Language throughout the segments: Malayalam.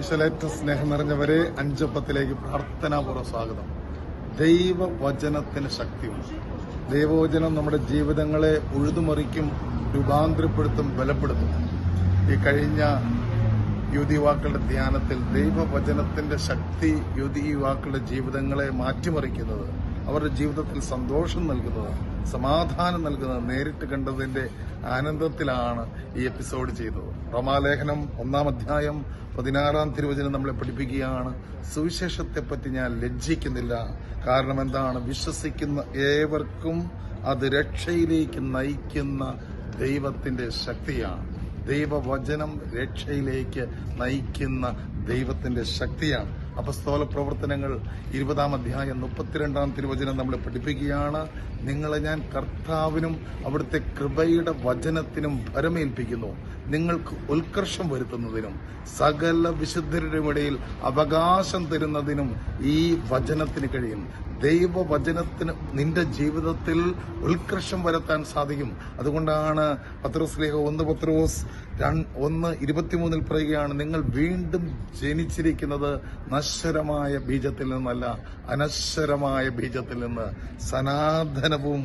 ഈശ്വലേറ്റ സ്നേഹം നിറഞ്ഞവരെ അഞ്ചപ്പത്തിലേക്ക് പ്രാർത്ഥനാപൂർവ സ്വാഗതം. ദൈവവചനത്തിന് ശക്തിയുണ്ട്. ദൈവവചനം നമ്മുടെ ജീവിതങ്ങളെ ഉഴുതുമറിക്കും രൂപാന്തരപ്പെടുത്തും ബലപ്പെടുത്തും. ഈ കഴിഞ്ഞ യുവതി യുവാക്കളുടെ ധ്യാനത്തിൽ ദൈവവചനത്തിന്റെ ശക്തി യുവതി യുവാക്കളുടെ ജീവിതങ്ങളെ മാറ്റിമറിക്കുന്നത് അവരുടെ ജീവിതത്തിൽ സന്തോഷം നൽകുന്നത് സമാധാനം നൽകുന്നത് നേരിട്ട് കണ്ടതിന്റെ ആനന്ദത്തിലാണ് ഈ എപ്പിസോഡ് ചെയ്തത്. റോമാലേഖനം ഒന്നാം അധ്യായം പതിനാറാം തിരുവചനം നമ്മളെ പഠിപ്പിക്കുകയാണ്. സുവിശേഷത്തെപ്പറ്റി ഞാൻ ലജ്ജിക്കുന്നില്ല. കാരണം എന്താണ്? വിശ്വസിക്കുന്ന ഏവർക്കും അത് രക്ഷയിലേക്ക് നയിക്കുന്ന ദൈവത്തിന്റെ ശക്തിയാണ്. ദൈവവചനം രക്ഷയിലേക്ക് നയിക്കുന്ന ദൈവത്തിന്റെ ശക്തിയാണ്. അപസ്തോല പ്രവർത്തനങ്ങൾ ഇരുപതാം അധ്യായം മുപ്പത്തിരണ്ടാം തിരുവചനം നമ്മളെ പഠിപ്പിക്കുകയാണ്. നിങ്ങളെ ഞാൻ കർത്താവിനും അവിടുത്തെ കൃപയുടെ വചനത്തിനും ഭരമേൽപ്പിക്കുന്നു. നിങ്ങൾക്ക് ഉത്കർഷം വരുത്തുന്നതിനും സകല വിശുദ്ധരുടെ ഇടയിൽ അവകാശം തരുന്നതിനും ഈ വചനത്തിന് കഴിയും. ദൈവവചനത്തിന് നിന്റെ ജീവിതത്തിൽ ഉത്കർഷം വരുത്താൻ സാധിക്കും. അതുകൊണ്ടാണ് പത്രോസ് ലേഖ ഒന്ന് പത്രോസ് ഒന്ന് ഇരുപത്തിമൂന്നിൽ പറയുകയാണ് നിങ്ങൾ വീണ്ടും ജനിച്ചിരിക്കുന്നത് നശ്വരമായ ബീജത്തിൽ നിന്നല്ല അനശ്വരമായ ബീജത്തിൽ നിന്ന്. സനാതനവും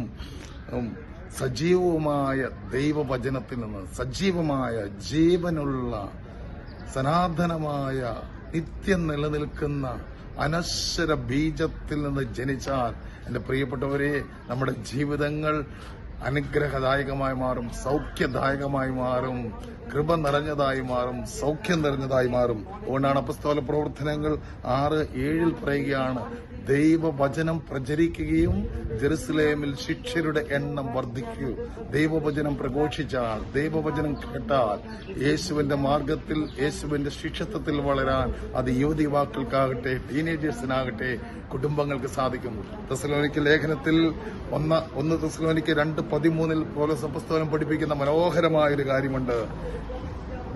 സജീവവുമായ ദൈവവചനത്തിൽ നിന്ന് സജീവമായ ജീവനുള്ള സനാതനമായ നിത്യം നിലനിൽക്കുന്ന അനശ്വര ബീജത്തിൽ നിന്ന് ജനിച്ചാൽ എന്റെ പ്രിയപ്പെട്ടവരെ നമ്മുടെ ജീവിതങ്ങൾ അനുഗ്രഹദായകമായി മാറും സൗഖ്യദായകമായി മാറും കൃപ നിറഞ്ഞതായി മാറും സൗഖ്യം നിറഞ്ഞതായി മാറും. അതുകൊണ്ടാണ് അപസ്തോല പ്രവർത്തനങ്ങൾ ആറ് ഏഴിൽ പറയുകയാണ് ദൈവവചനം പ്രചരിക്കുകയും ജെറുസലേമിൽ ശിക്ഷരുടെ എണ്ണം വർദ്ധിക്കൂ. ദൈവവചനം പ്രഘോഷിച്ചാൽ ദൈവവചനം കേട്ടാൽ യേശുവിന്റെ മാർഗത്തിൽ യേശുവിന്റെ ശിക്ഷത്വത്തിൽ വളരാൻ അത് യുവതി യുവാക്കൾക്കാകട്ടെ ടീനേജേഴ്സിനാകട്ടെ കുടുംബങ്ങൾക്ക് സാധിക്കും. തെസലോനിക്ക് ലേഖനത്തിൽ ഒന്ന് ഒന്ന് തെസലോനിക്ക് രണ്ട് പതിമൂന്നിൽ പോലെ പുസ്തകം പഠിപ്പിക്കുന്ന മനോഹരമായ ഒരു കാര്യമുണ്ട്.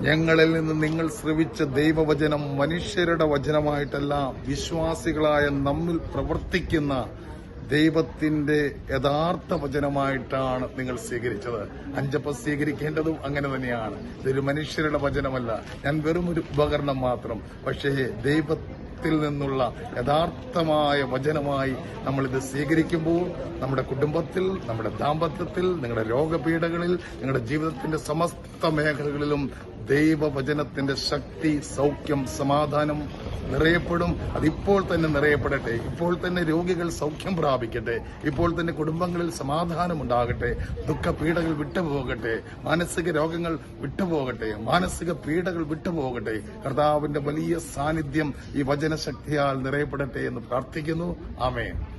ഞങ്ങളിൽ നിന്ന് നിങ്ങൾ ശ്രവിച്ച ദൈവവചനം മനുഷ്യരുടെ വചനമായിട്ടല്ല വിശ്വാസികളായ നമ്മിൽ പ്രവർത്തിക്കുന്ന ദൈവത്തിന്റെ യഥാർത്ഥ വചനമായിട്ടാണ് നിങ്ങൾ സ്വീകരിച്ചത്. അഞ്ചപ്പ സ്വീകരിക്കേണ്ടതും അങ്ങനെ തന്നെയാണ്. ഇതൊരു മനുഷ്യരുടെ വചനമല്ല. ഞാൻ വെറും ഒരു ഉപകരണം മാത്രം. പക്ഷേ ദൈവ ത്തിൽ നിന്നുള്ള യഥാർത്ഥമായ വചനമായി നമ്മളിത് സ്വീകരിക്കുമ്പോൾ നമ്മുടെ കുടുംബത്തിൽ നമ്മുടെ ദാമ്പത്യത്തിൽ നിങ്ങളുടെ രോഗപീഠകളിൽ നിങ്ങളുടെ ജീവിതത്തിന്റെ സമസ്ത മേഖലകളിലും ദൈവവചനത്തിന്റെ ശക്തി സൗഖ്യം സമാധാനം നിറയപ്പെടും. അതിപ്പോൾ തന്നെ നിറയപ്പെടട്ടെ. ഇപ്പോൾ തന്നെ രോഗികൾ സൗഖ്യം പ്രാപിക്കട്ടെ. ഇപ്പോൾ തന്നെ കുടുംബങ്ങളിൽ സമാധാനം ഉണ്ടാകട്ടെ ദുഃഖപീഠകൾ വിട്ടുപോകട്ടെ. മാനസിക രോഗങ്ങൾ വിട്ടുപോകട്ടെ. മാനസിക പീഡകൾ വിട്ടുപോകട്ടെ. കർത്താവിന്റെ വലിയ സാന്നിധ്യം ഈ വചനശക്തിയാൽ നിറയപ്പെടട്ടെ എന്ന് പ്രാർത്ഥിക്കുന്നു. ആമേൻ.